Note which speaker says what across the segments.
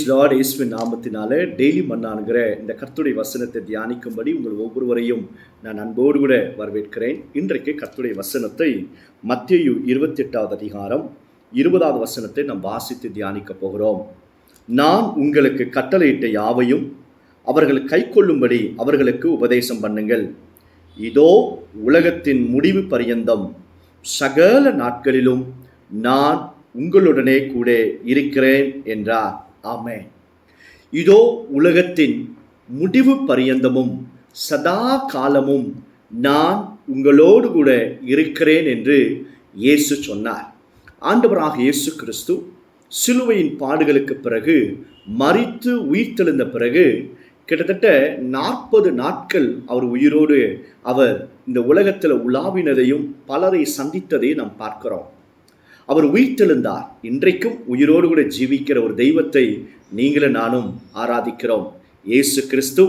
Speaker 1: Lord இயேசுவின் நாமத்தினால daily மண்ணானுங்கிற இந்த கர்த்துடைய வசனத்தை தியானிக்கும்படி உங்கள் ஒவ்வொருவரையும் நான் அன்போடு கூட வரவேற்கிறேன். இன்றைக்கு கர்த்துடைய வசனத்தை மத்தியு இருபத்தி எட்டாவது அதிகாரம் இருபதாவது வசனத்தை நாம் வாசித்து தியானிக்க போகிறோம். நான் உங்களுக்கு கட்டளையிட்ட யாவையும் அவர்கள் கைக்கொள்ளும்படி அவர்களுக்கு உபதேசம் பண்ணுங்கள். இதோ உலகத்தின் முடிவு பரியந்தம். சகல நாட்களிலும் நான் உங்களுடனே கூட இருக்கிறேன் என்றார். ஆமே இதோ உலகத்தின் முடிவு பரியந்தமும் சதா காலமும் நான் உங்களோடு கூட இருக்கிறேன் என்று இயேசு சொன்னார். ஆண்டவராக இயேசு கிறிஸ்து சிலுவையின் பாடுகளுக்கு பிறகு மறித்து உயிர்த்தெழுந்த பிறகு கிட்டத்தட்ட நாற்பது நாட்கள் அவர் உயிரோடு அவர் இந்த உலகத்தில் உலாவினதையும் பலரை சந்தித்ததையும் நாம் பார்க்கிறோம். அவர் உயிர்த்தெழுந்தார். இன்றைக்கும் உயிரோடு கூட ஜீவிக்கிற ஒரு தெய்வத்தை நீங்களும் நானும் ஆராதிக்கிறோம். இயேசு கிறிஸ்து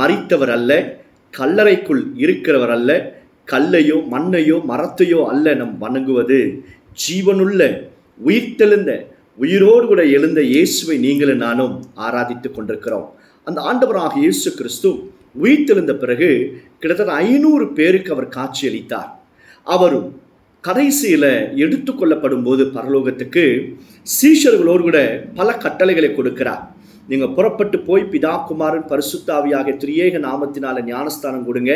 Speaker 1: மறித்தவர் அல்ல கல்லறைக்குள் இருக்கிறவர் அல்ல கல்லையோ மண்ணையோ மரத்தையோ அல்ல நம் வணங்குவது. ஜீவனுள்ள உயிர்த்தெழுந்த உயிரோடு கூட எழுந்த இயேசுவை நீங்களும் நானும் ஆராதித்து கொண்டிருக்கிறோம். அந்த ஆண்டவராக இயேசு கிறிஸ்து உயிர்த்தெழுந்த பிறகு கிட்டத்தட்ட ஐநூறு பேருக்கு அவர் காட்சியளித்தார். அவரும் கடைசியில் எடுத்துக்கொள்ளப்படும் போது பரலோகத்துக்கு சீஷர்களோடு கூட பல கட்டளைகளை கொடுக்கிறார். நீங்கள் புறப்பட்டு போய் பிதா குமாரன் பரிசுத்தாவியாக திரியேக நாமத்தினால ஞானஸ்தானம் கொடுங்க.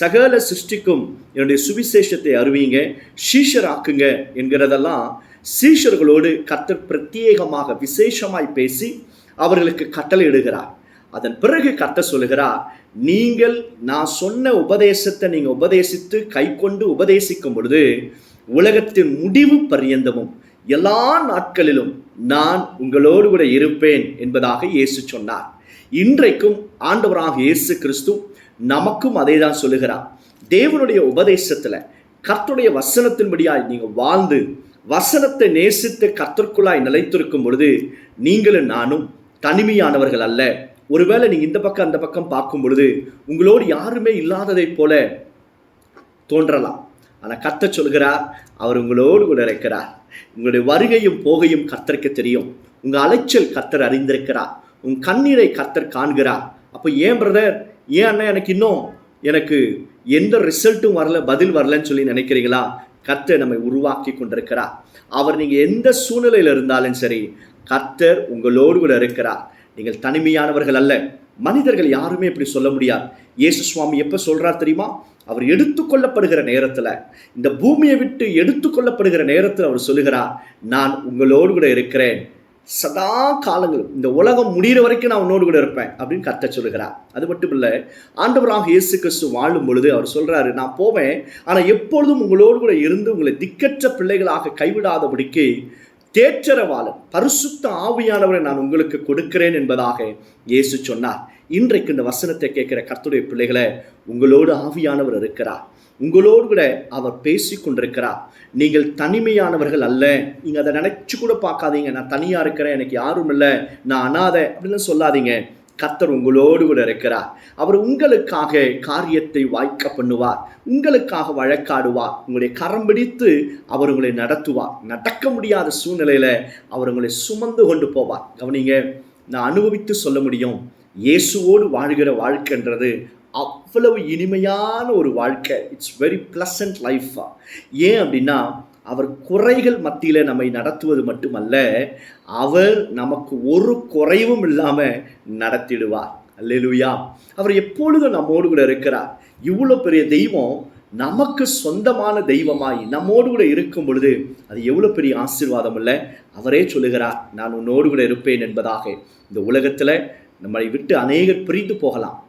Speaker 1: சகல சிருஷ்டிக்கும் என்னுடைய சுவிசேஷத்தை அறிவிங்க சீஷராக்குங்க என்கிறதெல்லாம் சீஷர்களோடு கத்தர் பிரத்யேகமாக விசேஷமாய் பேசி அவர்களுக்கு கட்டளை இடுகிறார். அதன் பிறகு கத்த சொல்லுகிறார் நீங்கள் நான் சொன்ன உபதேசத்தை நீங்கள் உபதேசித்து கை கொண்டு உபதேசிக்கும் பொழுது உலகத்தின் முடிவு பரியந்தமும் எல்லா நாட்களிலும் நான் உங்களோடு கூட இருப்பேன் என்பதாக இயேசு சொன்னார். இன்றைக்கும் ஆண்டவராக இயேசு கிறிஸ்து நமக்கும் அதை தான் சொல்லுகிறார். தேவனுடைய உபதேசத்தில் கர்த்துடைய வசனத்தின்படியாய் நீங்கள் வாழ்ந்து வசனத்தை நேசித்து கர்த்தர்க்குள்ளாய் நிலைத்திருக்கும் பொழுது நீங்களும் நானும் தனிமையானவர்கள் அல்ல. ஒருவேளை நீங்கள் இந்த பக்கம் அந்த பக்கம் பார்க்கும் பொழுது உங்களோடு யாருமே இல்லாததைப் போல தோன்றலாம். ஆனால் கத்த சொல்கிறார் அவர் உங்களோடு கூட இருக்கிறார். உங்களுடைய வருகையும் போகையும் கத்தருக்கு தெரியும். உங்கள் அலைச்சல் கத்தர் அறிந்திருக்கிறார். உன் கண்ணீரை கத்தர் காண்கிறார். அப்போ ஏன் பிரதர் ஏன் அண்ணா எனக்கு இன்னும் எனக்கு எந்த ரிசல்ட்டும் வரல பதில் வரலன்னு சொல்லி நினைக்கிறீங்களா? கத்தர் நம்மை உருவாக்கி கொண்டிருக்கிறார். அவர் நீங்கள் எந்த சூழ்நிலையில் இருந்தாலும் சரி கத்தர் உங்களோடு கூட இருக்கிறார். நீங்கள் தனிமையானவர்கள் அல்ல. மனிதர்கள் யாருமே இப்படி சொல்ல முடியாது. இயேசு சுவாமி எப்போ சொல்கிறார் தெரியுமா? அவர் எடுத்துக்கொள்ளப்படுகிற நேரத்தில் இந்த பூமியை விட்டு எடுத்துக்கொள்ளப்படுகிற நேரத்தில் அவர் சொல்லுகிறார் நான் உங்களோடு கூட இருக்கிறேன். சதா காலங்களும் இந்த உலகம் முடிகிற வரைக்கும் நான் உன்னோடு கூட இருப்பேன். அப்படின்னு கத்த சொல்லுகிறார். அது மட்டும் இல்லை ஆண்டவராக இயேசு கிறிஸ்து வாழும் பொழுது அவர் சொல்கிறாரு நான் போவேன் ஆனால் எப்பொழுதும் உங்களோடு கூட இருந்து உங்களை திக்கற்ற பிள்ளைகளாக கைவிடாதபடிக்கு தேற்றரவாளன் பரிசுத்த ஆவியானவரை நான் உங்களுக்கு கொடுக்கிறேன் என்பதாக இயேசு சொன்னார். இன்றைக்கு இந்த வசனத்தை கேட்கிற கர்த்துடைய பிள்ளைகளை உங்களோடு ஆவியானவர் இருக்கிறார். உங்களோடு கூட அவர் பேசி கொண்டிருக்கிறார். நீங்கள் தனிமையானவர்கள் அல்ல. நீங்கள் அதை நினைச்சு கூட பார்க்காதீங்க. நான் தனியாக இருக்கிறேன். எனக்கு யாரும் இல்லை. நான் அனாதை அப்படின்னு சொல்லாதீங்க. கர்த்தர் உங்களோடு கூட இருக்கிறார். அவர் உங்களுக்காக காரியத்தை வாய்க்க பண்ணுவார். உங்களுக்காக வழக்காடுவார். உங்களுடைய கரம் பிடித்து அவர் உங்களை நடத்துவார். நடக்க முடியாத சூழ்நிலையில் அவர் உங்களை சுமந்து கொண்டு போவார். கவனிங்க நான் அனுபவித்து சொல்ல முடியும். இயேசுவோடு வாழ்கிற வாழ்க்கைன்றது அவ்வளவு இனிமையான ஒரு வாழ்க்கை. இட்ஸ் வெரி ப்ளசன்ட் லைஃபா ஏன் அப்படின்னா அவர் குறைகள் மத்தியில் நம்மை நடத்துவது மட்டுமல்ல அவர் நமக்கு ஒரு குறைவும் இல்லாமல் நடத்திடுவார். அல்லேலுயா. அவர் எப்பொழுதும் நம்மோடு கூட இருக்கிறார். இவ்வளோ பெரிய தெய்வம் நமக்கு சொந்தமான தெய்வமாய் நம்மோடு கூட இருக்கும் பொழுது அது எவ்வளோ பெரிய ஆசீர்வாதம் இல்லை? அவரே சொல்லுகிறார் நான் உன்னோடு கூட இருப்பேன் என்பதாக. இந்த உலகத்தில் நம்மளை விட்டு அநேகர் பிரிந்து போகலாம்.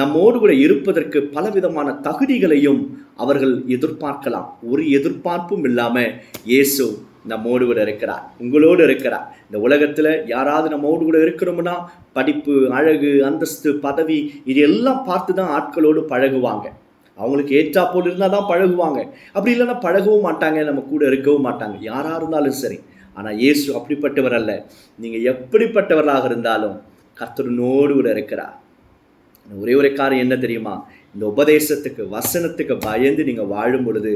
Speaker 1: நம்மோடு கூட இருப்பதற்கு பலவிதமான தகுதிகளையும் அவர்கள் எதிர்பார்க்கலாம். ஒரு எதிர்பார்ப்பும் இல்லாமல் இயேசு நம்மோடு கூட இருக்கிறார். உங்களோடு இருக்கிறார். இந்த உலகத்தில் யாராவது நம்மோடு கூட இருக்கிறோம்னா படிப்பு அழகு அந்தஸ்து பதவி இது எல்லாம் பார்த்து தான் ஆட்களோடு பழகுவாங்க. அவங்களுக்கு ஏற்றா போல் இருந்தால் தான் பழகுவாங்க. அப்படி இல்லைன்னா பழகவும் மாட்டாங்க நம்ம கூட இருக்கவும் மாட்டாங்க. யாராக இருந்தாலும் சரி. ஆனால் இயேசு அப்படிப்பட்டவர் அல்ல. நீங்கள் எப்படிப்பட்டவராக இருந்தாலும் கர்த்தரனோடு கூட இருக்கிறார். ஒரே ஒரு காரியம் என்ன தெரியுமா? இந்த உபதேசத்துக்கு வசனத்துக்கு பயந்து நீங்கள் வாழும் பொழுது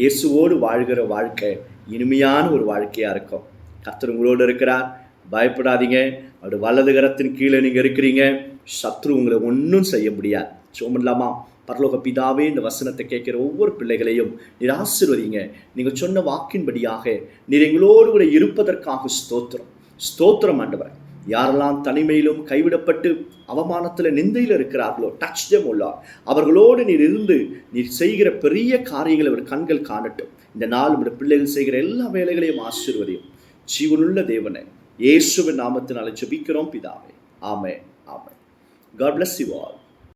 Speaker 1: இயேசுவோடு வாழ்கிற வாழ்க்கை இனிமையான ஒரு வாழ்க்கையாக இருக்கும். கத்தர் உங்களோடு இருக்கிறார். பயப்படாதீங்க. அவருடைய வலது கரத்தின் கீழே நீங்கள் இருக்கிறீங்க. சத்ரு உங்களை ஒன்றும் செய்ய முடியாது. சோமல்லாமா பரலோக பிதாவே இந்த வசனத்தை கேட்கிற ஒவ்வொரு பிள்ளைகளையும் நீர் ஆசிர்வதிங்க. நீங்கள் சொன்ன வாக்கின்படியாக நீர் எங்களோடு கூட இருப்பதற்காக ஸ்தோத்திரம். ஸ்தோத்திரம் ஆண்டவர். யாரெல்லாம் தனிமையிலும் கைவிடப்பட்டு அவமானத்தில் நிந்தையில் இருக்கிறார்களோ டச் தம் உள்ளார் அவர்களோடு நீர் இருந்து நீர் செய்கிற பெரிய காரியங்களை அவர் கண்கள் காணட்டும். இந்த நாள் உடைய பிள்ளைகள் செய்கிற எல்லா வேலைகளையும் ஆசீர்வதியும். ஜீவனுள்ள தேவனை இயேசுவின் நாமத்தினால ஜபிக்கிறோம் பிதாவே. ஆமே ஆமே காட் பிளஸ் யூ ஆல்